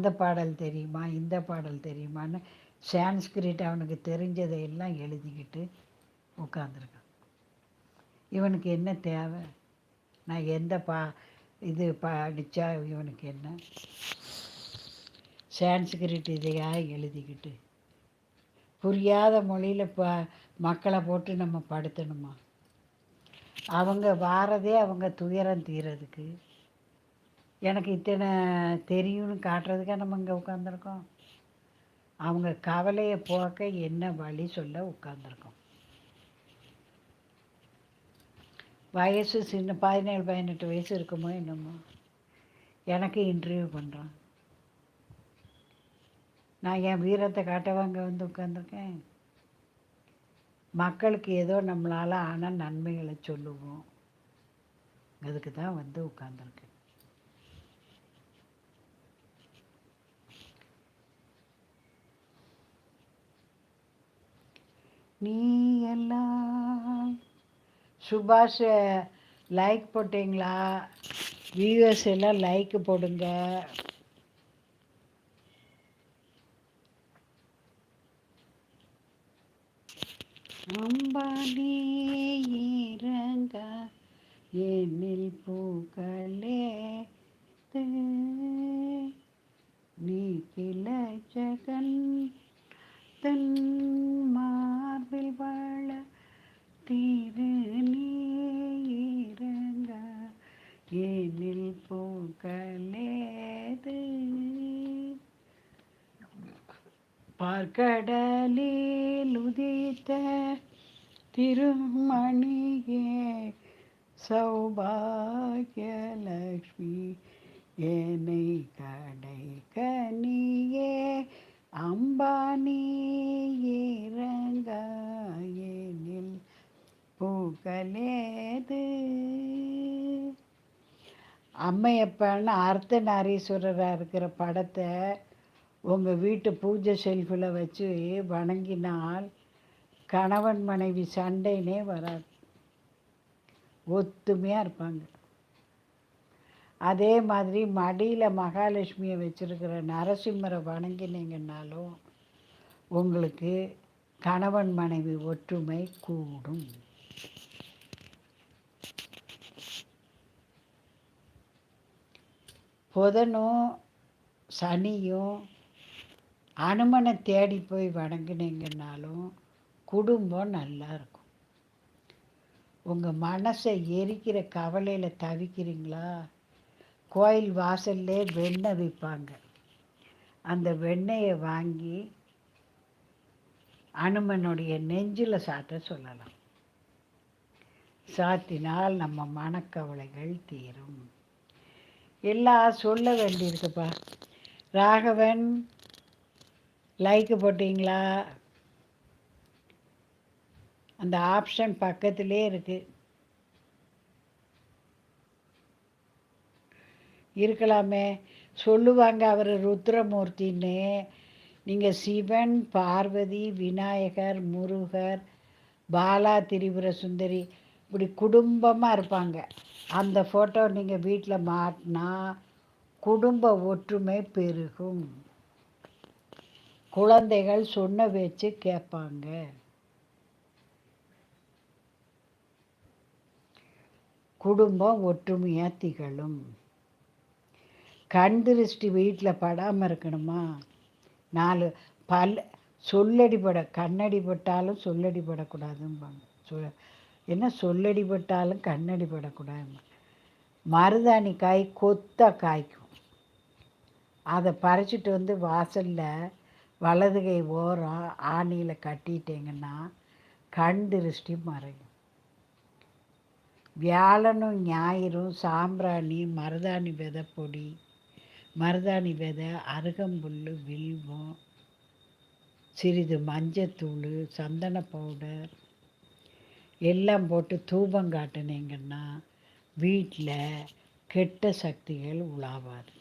இந்த பாடல் தெரியுமா? இந்த பாடல் தெரியுமான்னு சான்ஸ்கிரிட் அவனுக்கு தெரிஞ்சதை எல்லாம் எழுதிக்கிட்டு உட்காந்துருக்கான் இவனுக்கு என்ன தேவை? நான் எந்த பா இது படித்தா இவனுக்கு என்ன? சான்ஸ்கிரிட் இதையாக எழுதிக்கிட்டு. புரியாத மொழியில் ப மக்களை போட்டு நம்ம படுத்தணுமா? அவங்க வாரதே அவங்க துயரம் தீரதுக்கு எனக்கு இத்தனை தெரியும்னு காட்டுறதுக்காக நம்ம இங்கே உட்காந்துருக்கோம் அவங்க கவலையை போக்க என்ன வழி சொல்ல உட்காந்துருக்கோம் வயசு சின்ன பதினேழு பதினெட்டு வயசு இருக்குமோ என்னமோ. எனக்கு இன்டர்வியூ பண்ணுறான் நான் என் வீரத்தை காட்டவாங்க வந்து உட்காந்துருக்கேன் மக்களுக்கு ஏதோ நம்மளால் ஆன நன்மைகளை சொல்லுவோம். அதுக்கு தான் வந்து உட்காந்துருக்கேன் நீ எல்லாம் சுபாஷ லைக் போட்டிங்களா? வியூவர்ஸ் எல்லாம் லைக் போடுங்க. அம்பானி இறங்க. என்னில் பூக்களே நீ கிளை ஜகன் தன்மா மார்பில் வாழ தீரு நீரங்க ஏனில் பூக்களேது பார்க்கடலில் உதித்த திருமணியே சௌபாகியலக்ஷ்மி என்னை கடை கனியே அம்பானியே. அம்மையப்பன்னு அர்த்தநாரீஸ்வரராக இருக்கிற படத்தை உங்கள் வீட்டு பூஜை செல்ஃபில் வச்சு வணங்கினால் கணவன் மனைவி சண்டைனே வராது. ஒத்துமையாக இருப்பாங்க. அதே மாதிரி மடியில் மகாலட்சுமியை வச்சுருக்கிற நரசிம்மரை வணங்கினீங்கன்னாலும் உங்களுக்கு கணவன் மனைவி ஒற்றுமை கூடும். புதனும் சனியும் அனுமனை தேடி போய் வணங்கினீங்கன்னாலும் குடும்பம் நல்லா இருக்கும். உங்கள் மனசை எரிக்கிற கவலையில் தவிக்கிறீங்களா? கோயில் வாசல்லே வெண்ணெய் விற்பாங்க. அந்த வெண்ணெயை வாங்கி அனுமனுடைய நெஞ்சில் சாத்த சொல்லலாம். சாத்தினால் நம்ம மனக்கவலைகள் தீரும். எல்லாம் சொல்ல வேண்டியிருக்குப்பா. ராகவன் லைக்கு போட்டிங்களா? அந்த ஆப்ஷன் பக்கத்திலே இருக்குது இருக்கலாமே. சொல்லுவாங்க அவர் ருத்ரமூர்த்தின்னு. நீங்கள் சிவன் பார்வதி விநாயகர் முருகர் பாலா திரிபுர சுந்தரி இப்படி குடும்பமாக இருப்பாங்க. அந்த ஃபோட்டோ நீங்கள் வீட்டில் மாட்டினா குடும்ப ஒற்றுமை பெருகும். குழந்தைகள் சொன்ன வச்சு கேட்பாங்க. குடும்பம் ஒற்றுமையாக திகழும். கண் திருஷ்டி வீட்டில் படாமல் இருக்கணுமா? நாலு பல் சொல்லடிபட கண்ணடிப்பட்டாலும் சொல்லடிபடக்கூடாதும்பாங்க. சொ என்ன சொல்லடிப்பட்டாலும் கண்ணடிபடக்கூடாது மருதாணி காய் கொத்தாக காய்க்கும். அதை பறிச்சிட்டு வந்து வாசலில் வலது கை ஓரம் ஆணியில் கட்டிட்டீங்கன்னா கண் திருஷ்டி மறையும். வியாழனும் ஞாயிறும் சாம்பிராணி மருதாணி விதை பொடி மருதாணி விதை அருகம்புல் வில்வம் சிறிது மஞ்சத்தூள் சந்தன பவுடர் எல்லாம் போட்டு தூபம் காட்டினீங்கன்னா வீட்டில் கெட்ட சக்திகள் உலாவாது.